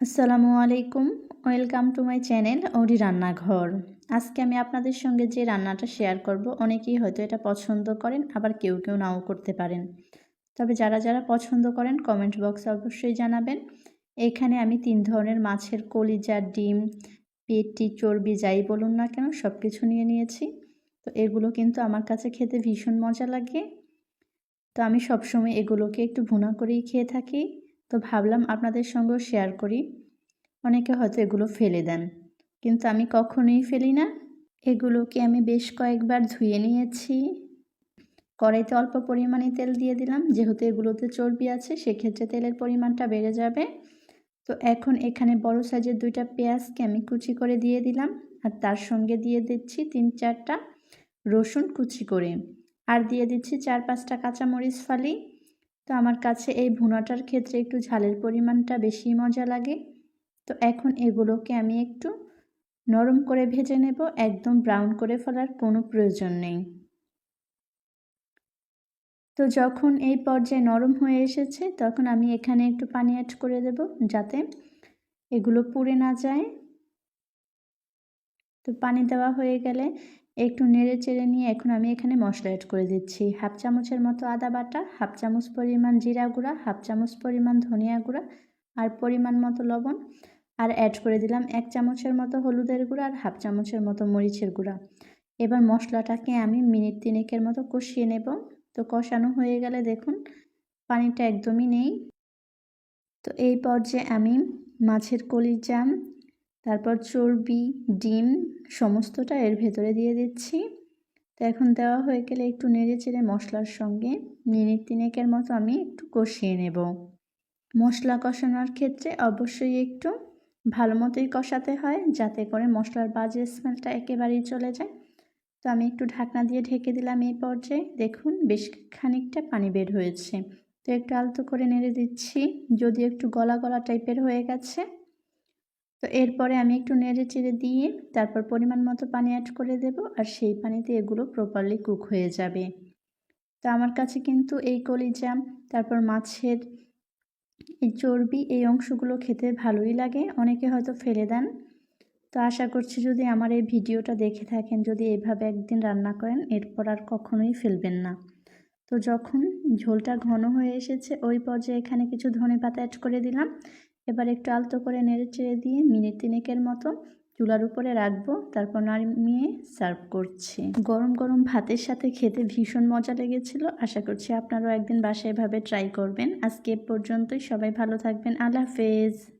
আসসালামু আলাইকুম। Welcome to my channel ওডি রান্নাঘর। আজকে আমি আপনাদের সঙ্গে যে রান্নাটা শেয়ার করব, অনেকেই হয়তো এটা পছন্দ করেন, আবার কেউ কেউ নাও করতে পারেন। তবে যারা যারা পছন্দ করেন কমেন্ট বক্সে অবশ্যই জানাবেন। এখানে আমি তিন ধরনের মাছের কলিজা, ডিম, পেটি, চর্বি, যাই বলুন না কেন সব কিছু নিয়ে নিয়েছি। তো এগুলো কিন্তু আমার কাছে খেতে ভীষণ মজা লাগে। তো আমি সবসময় এগুলোকে একটু ভুনা করেই খেয়ে থাকি। তো ভাবলাম আপনাদের সঙ্গেও শেয়ার করি। অনেকে হয়তো এগুলো ফেলে দেন, কিন্তু আমি কখনোই ফেলি না। এগুলোকে আমি বেশ কয়েকবার ধুয়ে নিয়েছি। কড়াইতে অল্প পরিমাণে তেল দিয়ে দিলাম, যেহেতু এগুলোতে চর্বি আছে, সেক্ষেত্রে তেলের পরিমাণটা বেড়ে যাবে। তো এখন এখানে বড় সাইজের দুইটা পেঁয়াজকে আমি কুচি করে দিয়ে দিলাম, আর তার সঙ্গে দিয়ে দিচ্ছি তিন চারটা রসুন কুচি করে। আর দিয়ে দিচ্ছি চার পাঁচটা কাঁচামরিচ ফালি। তো আমার কাছে এই ভুনাটার ক্ষেত্রে একটু ঝালের পরিমাণটা বেশি মজা লাগে। তো এখন এগুলোকে আমি একটু নরম করে ভেজে নেব, একদম ব্রাউন করে ফেলার কোনো প্রয়োজন নেই। তো যখন এই পর্যায়ে নরম হয়ে এসেছে, তখন আমি এখানে একটু পানি অ্যাড করে দেব যাতে এগুলো পুড়ে না যায়। তো পানি দেওয়া হয়ে গেলে একটু নেড়ে চেড়ে নিয়ে এখন আমি এখানে মশলা অ্যাড করে দিচ্ছি। হাফ চামচের মতো আদা বাটা, হাফ চামচ পরিমাণ জিরা গুঁড়া, হাফ চামচ পরিমাণ ধনিয়া গুঁড়া আর পরিমাণ মতো লবণ। আর অ্যাড করে দিলাম এক চামচের মতো হলুদের গুঁড়া আর হাফ চামচের মতো মরিচের গুঁড়া। এবার মশলাটাকে আমি মিনিট তিনেকের মতো কষিয়ে নেব। তো কষানো হয়ে গেলে দেখুন, পানিটা একদমই নেই। তো এই পর্যায়ে আমি মাছের কলিজা তারপর চর্বি, ডিম সমস্তটা এর ভেতরে দিয়ে দিচ্ছি। তো এখন দেওয়া হয়ে গেলে একটু নেড়ে চেড়ে মশলার সঙ্গে মিনিট তিনেকের মতো আমি একটু কষিয়ে নেব। মশলা কষানোর ক্ষেত্রে অবশ্যই একটু ভালো মতোই কষাতে হয় যাতে করে মশলার বাজে স্মেলটা একেবারেই চলে যায়। তো আমি একটু ঢাকনা দিয়ে ঢেকে দিলাম এই পর্যায়ে। দেখুন বেশ খানিকটা পানি বের হয়েছে। তো একটু আলতো করে নেড়ে দিচ্ছি। যদি একটু গলা গলা টাইপের হয়ে গেছে। তো এরপরে আমি একটু নেড়ে চেড়ে দিয়ে তারপর পরিমাণ মতো পানি অ্যাড করে দেব আর সেই পানিতে এগুলো প্রপারলি কুক হয়ে যাবে। তো আমার কাছে কিন্তু এই কলিজা, তারপর মাছের এই চর্বি, এই অংশগুলো খেতে ভালোই লাগে। অনেকে হয়তো ফেলে দেন। তো আশা করছি যদি আমার এই ভিডিওটা দেখে থাকেন, যদি এভাবে একদিন রান্না করেন, এরপর আর কখনোই ফেলবেন না। তো যখন ঝোলটা ঘন হয়ে এসেছে, ওই পর্যায়ে এখানে কিছু ধনে পাতা অ্যাড করে দিলাম। এবার একটু আলতো করে নেড়ে চেড়ে দিয়ে মিনিট তিনেকের মতো চুলার উপরে রাখব, তারপর নামিয়ে সার্ভ করছি। গরম গরম ভাতের সাথে খেতে ভীষণ মজা লেগেছিল, আশা করছি আপনারাও একদিন বাসায় এভাবে ট্রাই করবেন। আজকে পর্যন্তই, সবাই ভালো থাকবেন, আল্লাহ হাফেজ।